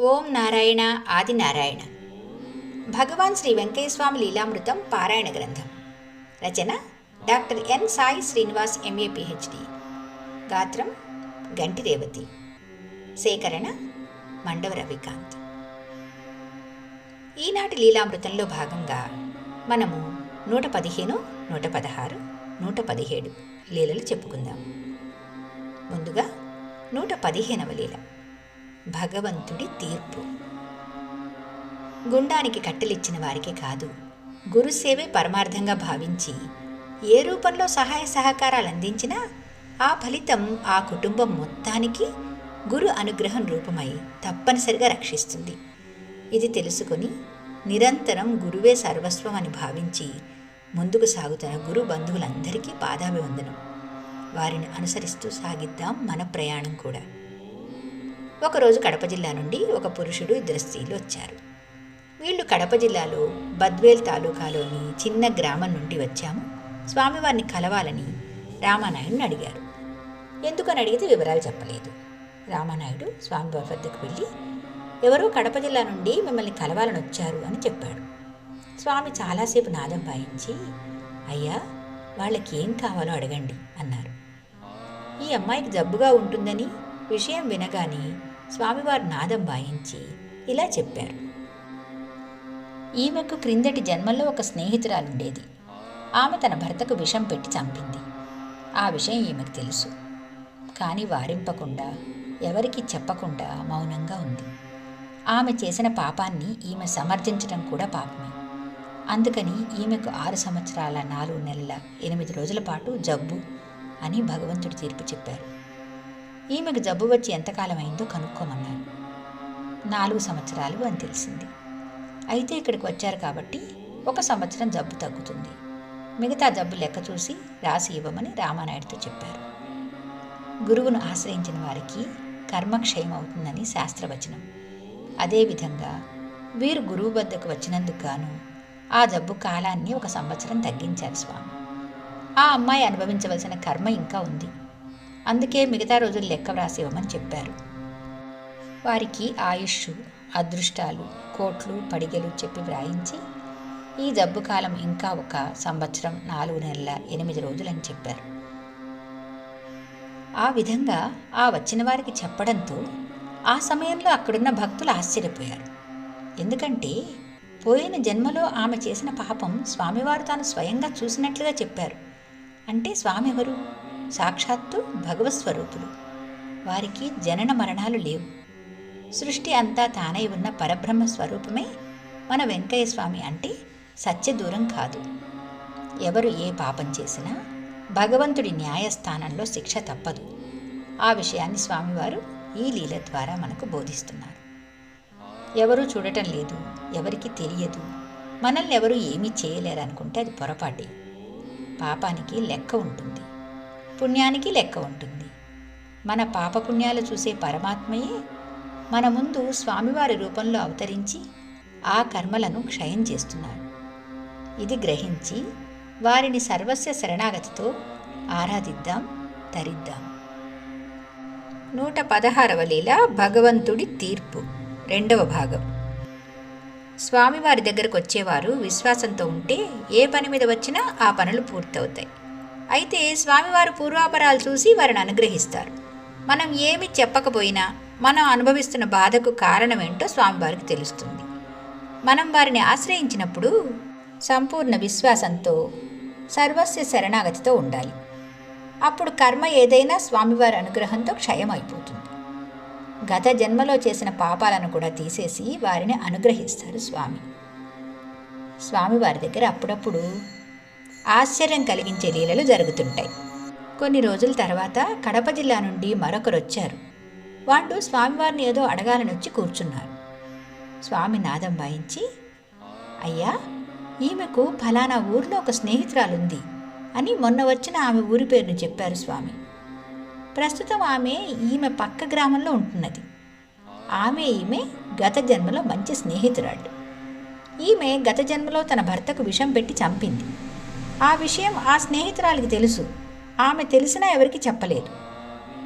ఓం నారాయణ ఆది నారాయణ భగవాన్ శ్రీ వెంకటేశ్వామి లీలామృతం పారాయణ గ్రంథం. రచన doctor N Sai Srinivas MA PhD గాత్రం గంటి రేవతి సేకరణ మండవ రవికాంత్. ఈనాటి లీలామృతంలో భాగంగా మనము నూట పదిహేను నూట పదహారు నూట పదిహేడు లీలలు చెప్పుకుందాం. ముందుగా నూట పదిహేనవ లీల. భగవంతుడి తీర్పు. గుండానికి కట్టెలిచ్చిన వారికే కాదు గురుసేవే పరమార్థంగా భావించి ఏ రూపంలో సహాయ సహకారాలు అందించినా ఆ ఫలితం ఆ కుటుంబం మొత్తానికి గురు అనుగ్రహం రూపమై తప్పనిసరిగా రక్షిస్తుంది. ఇది తెలుసుకొని నిరంతరం గురువే సర్వస్వం అని భావించి ముందుకు సాగుతున్న గురు బంధువులందరికీ పాదాభివందనం. వారిని అనుసరిస్తూ సాగిద్దాం మన ప్రయాణం కూడా. ఒకరోజు కడప జిల్లా నుండి ఒక పురుషుడు ఇద్దరు స్త్రీలు వచ్చారు. వీళ్ళు కడప జిల్లాలో బద్వేల్ తాలూకాలోని చిన్న గ్రామం నుండి వచ్చాము. స్వామివారిని కలవాలని రామానాయుడిని అడిగారు. ఎందుకని అడిగితే వివరాలు చెప్పలేదు. రామానాయుడు స్వామివారి వద్దకు వెళ్ళి ఎవరో కడప జిల్లా నుండి మిమ్మల్ని కలవాలని వచ్చారు అని చెప్పాడు. స్వామి చాలాసేపు నాదం వాయించి అయ్యా వాళ్ళకి ఏం కావాలో అడగండి అన్నారు. ఈ అమ్మాయికి జబ్బుగా ఉంటుందని విషయం వినగానే స్వామివారు నాదం వాయించి ఇలా చెప్పారు. ఈమెకు క్రిందటి జన్మలో ఒక స్నేహితురాలుండేది. ఆమె తన భర్తకు విషం పెట్టి చంపింది. ఆ విషయం ఈమెకు తెలుసు. కానీ వారింపకుండా ఎవరికీ చెప్పకుండా మౌనంగా ఉంది. ఆమె చేసిన పాపాన్ని ఈమె సమర్థించడం కూడా పాపమే. అందుకని ఈమెకు ఆరు సంవత్సరాల నాలుగు నెలల ఎనిమిది రోజుల పాటు జబ్బు అని భగవంతుడు తీర్పు చెప్పారు. ఈమెకు జబ్బు వచ్చి ఎంతకాలం అయిందో కనుక్కోమన్నారు నాలుగు సంవత్సరాలు అని తెలిసింది. అయితే ఇక్కడికి వచ్చారు కాబట్టి ఒక సంవత్సరం జబ్బు తగ్గుతుంది. మిగతా జబ్బు లెక్క చూసి రాసి ఇవ్వమని రామానాయుడితో చెప్పారు. గురువును ఆశ్రయించిన వారికి కర్మక్షయం అవుతుందని శాస్త్రవచనం. అదేవిధంగా వీరు గురువు వద్దకు వచ్చినందుకు గాను ఆ జబ్బు కాలాన్ని ఒక సంవత్సరం తగ్గించారు స్వామి. ఆ అమ్మాయి అనుభవించవలసిన కర్మ ఇంకా ఉంది. అందుకే మిగతా రోజులు లెక్క వ్రాసి ఇవ్వమని చెప్పారు. వారికి ఆయుష్ అదృష్టాలు కోట్లు పడిగలు చెప్పి వ్రాయించి ఈ జబ్బు కాలం ఇంకా ఒక సంవత్సరం నాలుగు నెలల ఎనిమిది రోజులని చెప్పారు. ఆ విధంగా ఆ వచ్చిన వారికి చెప్పడంతో ఆ సమయంలో అక్కడున్న భక్తులు ఆశ్చర్యపోయారు. ఎందుకంటే పోయిన జన్మలో ఆమె చేసిన పాపం స్వామివారు తాను స్వయంగా చూసినట్లుగా చెప్పారు. అంటే స్వామి ఎవరు? సాక్షాత్తు భగవస్వరూపులు. వారికి జనన మరణాలు లేవు. సృష్టి అంతా తానై ఉన్న పరబ్రహ్మ స్వరూపమే మన వెంకయ్య స్వామి అంటే సత్య దూరం కాదు. ఎవరు ఏ పాపం చేసినా భగవంతుడి న్యాయస్థానంలో శిక్ష తప్పదు. ఆ విషయాన్ని స్వామివారు ఈ లీల ద్వారా మనకు బోధిస్తున్నారు. ఎవరూ చూడటం లేదు ఎవరికి తెలియదు. మనల్ని ఎవరు ఏమీ చేయలేరు అనుకుంటే అది పొరపాటే. పాపానికి లెక్క ఉంటుంది. పుణ్యానికి లెక్క ఉంటుంది. మన పాపపుణ్యాలు చూసే పరమాత్మయే మన ముందు స్వామివారి రూపంలో అవతరించి ఆ కర్మలను క్షయం చేస్తున్నారు ఇది గ్రహించి వారిని సర్వస్వ శరణాగతితో ఆరాధిద్దాం తరిద్దాం. నూట పదహారవ లీల భగవంతుడి తీర్పు రెండవ భాగం. స్వామివారి దగ్గరకు వచ్చేవారు విశ్వాసంతో ఉంటే ఏ పని మీద వచ్చినా ఆ పనులు పూర్తవుతాయి. అయితే స్వామివారు పూర్వాపరాలు చూసి వారిని అనుగ్రహిస్తారు. మనం ఏమి చెప్పకపోయినా మనం అనుభవిస్తున్న బాధకు కారణమేంటో స్వామివారికి తెలుస్తుంది. మనం వారిని ఆశ్రయించినప్పుడు సంపూర్ణ విశ్వాసంతో సర్వస్వ శరణాగతితో ఉండాలి. అప్పుడు కర్మ ఏదైనా స్వామివారి అనుగ్రహంతో క్షయం అయిపోతుంది గత జన్మలో చేసిన పాపాలను కూడా తీసేసి వారిని అనుగ్రహిస్తారు స్వామి. స్వామివారి దగ్గర అప్పుడప్పుడు ఆశ్చర్యం కలిగించే లీలలు జరుగుతుంటాయి. కొన్ని రోజుల తర్వాత కడప జిల్లా నుండి మరొకరు వచ్చారు వాళ్ళు స్వామివారిని ఏదో అడగాలని వచ్చి కూర్చున్నారు. స్వామి నాదం వాయించి అయ్యా ఈమెకు ఫలానా ఊర్లో ఒక స్నేహితురాలుంది అని మొన్న వచ్చిన ఆమె ఊరి పేరును చెప్పారు స్వామి. ప్రస్తుతం ఆమె ఈమె పక్క గ్రామంలో ఉంటున్నది. ఆమె ఈమె గత జన్మలో మంచి స్నేహితురాడు ఈమె గత జన్మలో తన భర్తకు విషం పెట్టి చంపింది. ఆ విషయం ఆ స్నేహితురాలికి తెలుసు. ఆమె తెలిసినా ఎవరికి చెప్పలేదు.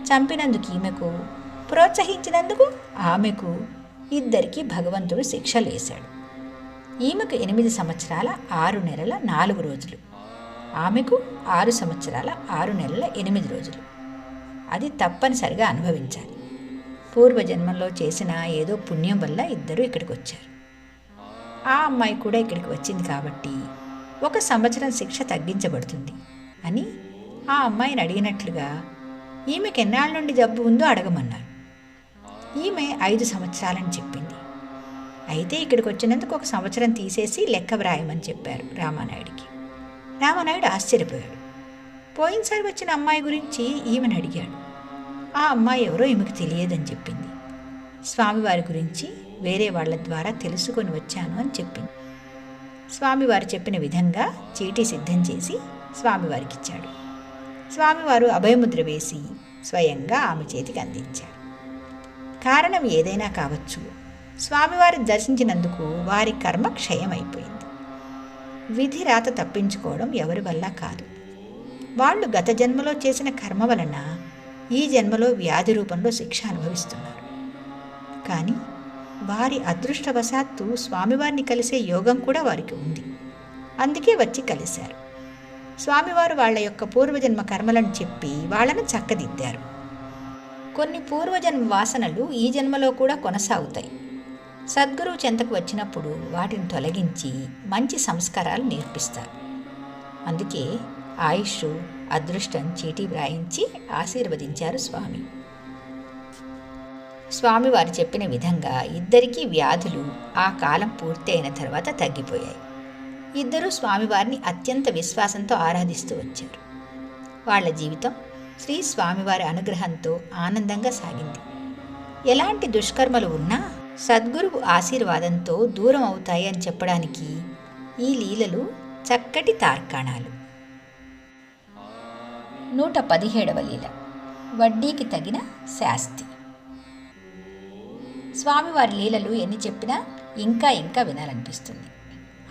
చంపినందుకు ఈమెకు ప్రోత్సహించినందుకు ఆమెకు ఇద్దరికి భగవంతుడు శిక్షలు వేశాడు ఈమెకు ఎనిమిది సంవత్సరాల ఆరు నెలల నాలుగు రోజులు. ఆమెకు ఆరు సంవత్సరాల ఆరు నెలల ఎనిమిది రోజులు. అది తప్పనిసరిగా అనుభవించాలి. పూర్వజన్మంలో చేసిన ఏదో పుణ్యం వల్ల ఇద్దరు ఇక్కడికి వచ్చారు. ఆ అమ్మాయి కూడా ఇక్కడికి వచ్చింది కాబట్టి ఒక సంవత్సరం శిక్ష తగ్గించబడుతుంది అని ఆ అమ్మాయిని అడిగినట్లుగా ఈమెకి ఎన్నాళ్ళ నుండి జబ్బు ఉందో అడగమన్నారు. ఈమె ఐదు సంవత్సరాలని చెప్పింది. అయితే ఇక్కడికి వచ్చినందుకు ఒక సంవత్సరం తీసేసి లెక్క వ్రాయమని చెప్పారు రామానాయుడికి. రామానాయుడు ఆశ్చర్యపోయాడు. పోయినసారి వచ్చిన అమ్మాయి గురించి ఈమెను అడిగాడు. ఆ అమ్మాయి ఎవరో ఈమెకు తెలియదని చెప్పింది. స్వామివారి గురించి వేరే వాళ్ళ ద్వారా తెలుసుకొని వచ్చాను అని చెప్పింది. స్వామివారు చెప్పిన విధంగా చీటీ సిద్ధం చేసి స్వామివారికి ఇచ్చాడు. స్వామివారు అభయముద్ర వేసి స్వయంగా ఆమె చేతికి అందించారు. కారణం ఏదైనా కావచ్చు. స్వామివారిని దర్శించినందుకు వారి కర్మ క్షయమైపోయింది. విధి రాత తప్పించుకోవడం ఎవరి వల్ల కాదు. వాళ్ళు గత జన్మలో చేసిన కర్మ వలన ఈ జన్మలో వ్యాధి రూపంలో శిక్ష అనుభవిస్తున్నారు. కానీ వారి అదృష్టవశాత్తు స్వామివారిని కలిసే యోగం కూడా వారికి ఉంది. అందుకే వచ్చి కలిశారు. స్వామివారు వాళ్ళ యొక్క పూర్వజన్మ కర్మలను చెప్పి వాళ్ళను చక్కదిద్దారు. కొన్ని పూర్వజన్మ వాసనలు ఈ జన్మలో కూడా కొనసాగుతాయి. సద్గురువు చెంతకు వచ్చినప్పుడు వాటిని తొలగించి మంచి సంస్కారాలు నేర్పిస్తారు. అందుకే ఆయుష్ అదృష్టం చీటీ వ్రాయించి ఆశీర్వదించారు స్వామి. స్వామివారు చెప్పిన విధంగా ఇద్దరికీ వ్యాధులు ఆ కాలం పూర్తయిన తర్వాత తగ్గిపోయాయి. ఇద్దరూ స్వామివారిని అత్యంత విశ్వాసంతో ఆరాధిస్తూ వచ్చారు. వాళ్ళ జీవితం శ్రీ స్వామివారి అనుగ్రహంతో ఆనందంగా సాగింది. ఎలాంటి దుష్కర్మలు ఉన్నా సద్గురువు ఆశీర్వాదంతో దూరం అవుతాయి అని చెప్పడానికి ఈ లీలలు చక్కటి తార్కాణాలు. నూట పదిహేడవ లీల. వడ్డీకి తగిన శాస్తి. స్వామివారి లీలలు ఎన్ని చెప్పినా ఇంకా ఇంకా వినాలనిపిస్తుంది.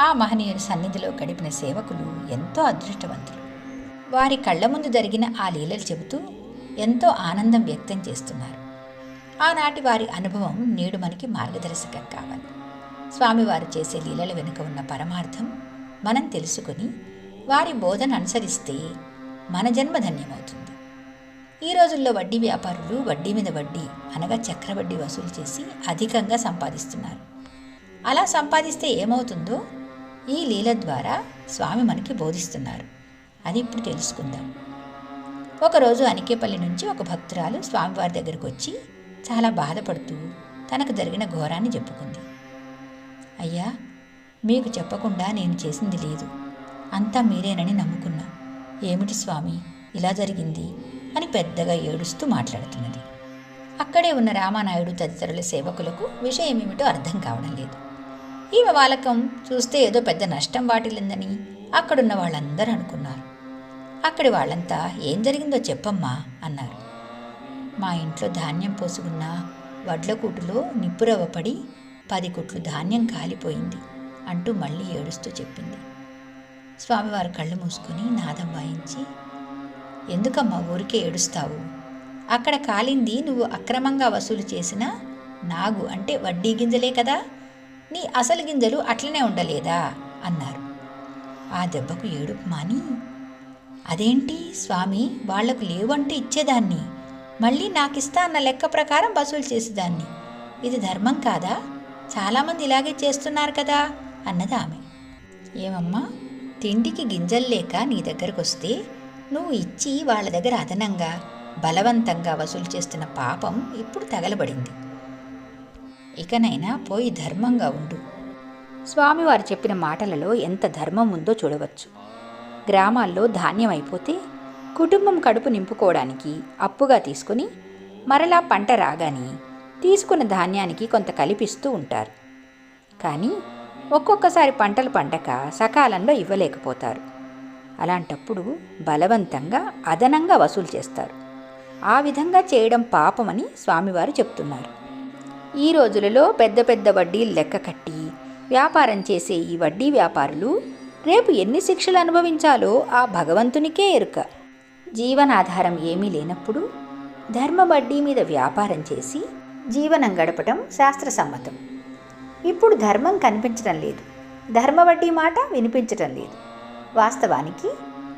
ఆ మహనీయుని సన్నిధిలో గడిపిన సేవకులు ఎంతో అదృష్టవంతులు. వారి కళ్ళ ముందు జరిగిన ఆ లీలలు చెబుతూ ఎంతో ఆనందం వ్యక్తం చేస్తున్నారు. ఆనాటి వారి అనుభవం నేడు మనకి మార్గదర్శకం కావాలి. స్వామివారు చేసే లీలల వెనుక ఉన్న పరమార్థం మనం తెలుసుకుని వారి బోధన అనుసరిస్తే మన జన్మ ధన్యమవుతుంది. ఈ రోజుల్లో వడ్డీ వ్యాపారులు వడ్డీ మీద వడ్డీ అనగా చక్రవడ్డీ వసూలు చేసి అధికంగా సంపాదిస్తున్నారు. అలా సంపాదిస్తే ఏమవుతుందో ఈ లీల ద్వారా స్వామి మనకి బోధిస్తున్నారు. అది ఇప్పుడు తెలుసుకుందాం. ఒకరోజు అనికేపల్లి నుంచి ఒక భక్తురాలు స్వామివారి దగ్గరకు వచ్చి చాలా బాధపడుతూ తనకు జరిగిన ఘోరాన్ని చెప్పుకుంది. అయ్యా మీకు చెప్పకుండా నేను చేసింది లేదు. అంతా మీరేనని నమ్ముకున్నా. ఏమిటి స్వామి ఇలా జరిగింది? అని పెద్దగా ఏడుస్తూ మాట్లాడుతున్నది. అక్కడే ఉన్న రామానాయుడు తదితరుల సేవకులకు విషయం ఏమిటో అర్థం కావడం లేదు. ఈమె వాలకం చూస్తే ఏదో పెద్ద నష్టం వాటిల్లిందని అక్కడున్న వాళ్ళందరూ అనుకున్నారు. అక్కడి వాళ్ళంతా ఏం జరిగిందో చెప్పమ్మా అన్నారు. మా ఇంట్లో ధాన్యం పోసుకున్న వడ్ల కూటులో పడి పది కుట్లు ధాన్యం కాలిపోయింది అంటూ మళ్ళీ ఏడుస్తూ చెప్పింది. స్వామివారు కళ్ళు మూసుకొని నాదం వాయించి ఎందుకమ్మా ఊరికే ఏడుస్తావు? అక్కడ కాలింది నువ్వు అక్రమంగా వసూలు చేసిన నాగు అంటే వడ్డీ గింజలే కదా? నీ అసలు గింజలు అట్లనే ఉండలేదా? అన్నారు. ఆ దెబ్బకు ఏడుపు మాని అదేంటి స్వామి వాళ్ళకు లేవంటే ఇచ్చేదాన్ని? మళ్ళీ నాకిస్తా అన్న లెక్క ప్రకారం వసూలు చేసేదాన్ని? ఇది ధర్మం కాదా? చాలామంది ఇలాగే చేస్తున్నారు కదా? అన్నది ఆమె. ఏమమ్మా తిండికి గింజలు లేక నీ దగ్గరకు వస్తే నువ్వు ఇచ్చి వాళ్ళ దగ్గర అదనంగా బలవంతంగా వసూలు చేస్తున్న పాపం ఇప్పుడు తగలబడింది. ఇకనైనా పోయి ధర్మంగా ఉండు. స్వామివారు చెప్పిన మాటలలో ఎంత ధర్మం ఉందో చూడవచ్చు. గ్రామాల్లో ధాన్యం అయిపోతే కుటుంబం కడుపు నింపుకోవడానికి అప్పుగా తీసుకుని మరలా పంట రాగాని తీసుకున్న ధాన్యానికి కొంత కలిపిస్తూ ఉంటారు. కానీ ఒక్కొక్కసారి పంటలు పండక సకాలంలో ఇవ్వలేకపోతారు. అలాంటప్పుడు బలవంతంగా అదనంగా వసూలు చేస్తారు. ఆ విధంగా చేయడం పాపమని స్వామివారు చెప్తున్నారు. ఈ రోజులలో పెద్ద పెద్ద వడ్డీలు లెక్క కట్టి వ్యాపారం చేసే ఈ వడ్డీ వ్యాపారులు రేపు ఎన్ని శిక్షలు అనుభవించాలో ఆ భగవంతునికే ఎరుక. జీవనాధారం ఏమీ లేనప్పుడు ధర్మ వడ్డీ మీద వ్యాపారం చేసి జీవనం గడపటం శాస్త్రసమ్మతం. ఇప్పుడు ధర్మం కనిపించడం లేదు. ధర్మ వడ్డీ మాట వినిపించటం లేదు. వాస్తవానికి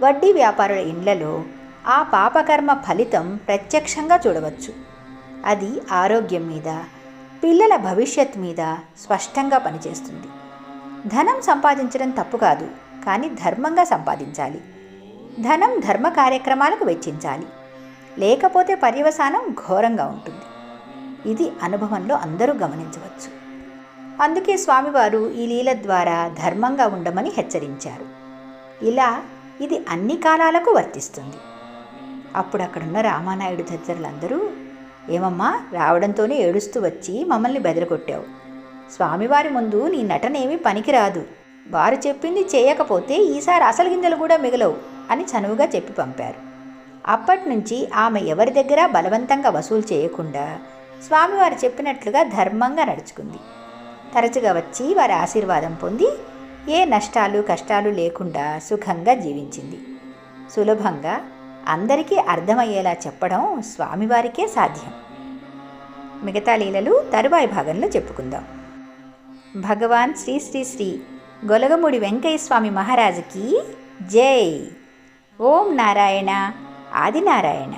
వడ్డీ వ్యాపారుల ఇండ్లలో ఆ పాపకర్మ ఫలితం ప్రత్యక్షంగా చూడవచ్చు. అది ఆరోగ్యం మీద పిల్లల భవిష్యత్ మీద స్పష్టంగా పనిచేస్తుంది. ధనం సంపాదించడం తప్పు కాదు కానీ ధర్మంగా సంపాదించాలి. ధనం ధర్మ కార్యక్రమాలకు వెచ్చించాలి. లేకపోతే పర్యవసానం ఘోరంగా ఉంటుంది. ఇది అనుభవంలో అందరూ గమనించవచ్చు. అందుకే స్వామివారు ఈ లీల ద్వారా ధర్మంగా ఉండమని హెచ్చరించారు. ఇలా ఇది అన్ని కాలాలకు వర్తిస్తుంది. అప్పుడు అక్కడున్న రామానాయుడు తదితరులందరూ ఏమమ్మా రావడంతోనే ఏడుస్తూ వచ్చి మమ్మల్ని బెదరగొట్టావు. స్వామివారి ముందు నీ నటనేమీ పనికిరాదు. వారు చెప్పింది చేయకపోతే ఈసారి అసలు గింజలు కూడా మిగలవు అని చనువుగా చెప్పి పంపారు. అప్పటి నుంచి ఆమె ఎవరి దగ్గర బలవంతంగా వసూలు చేయకుండా స్వామివారు చెప్పినట్లుగా ధర్మంగా నడుచుకుంది. తరచుగా వచ్చి వారి ఆశీర్వాదం పొంది ఏ నష్టాలు కష్టాలు లేకుండా సుఖంగా జీవించింది. సులభంగా అందరికీ అర్థమయ్యేలా చెప్పడం స్వామివారికే సాధ్యం. మిగతా లీలలు తరువాయి భాగంలో చెప్పుకుందాం. భగవాన్ శ్రీ శ్రీ శ్రీ గొలగముడి వెంకయ్య స్వామి మహారాజుకి జై. ఓం నారాయణ ఆదినారాయణ.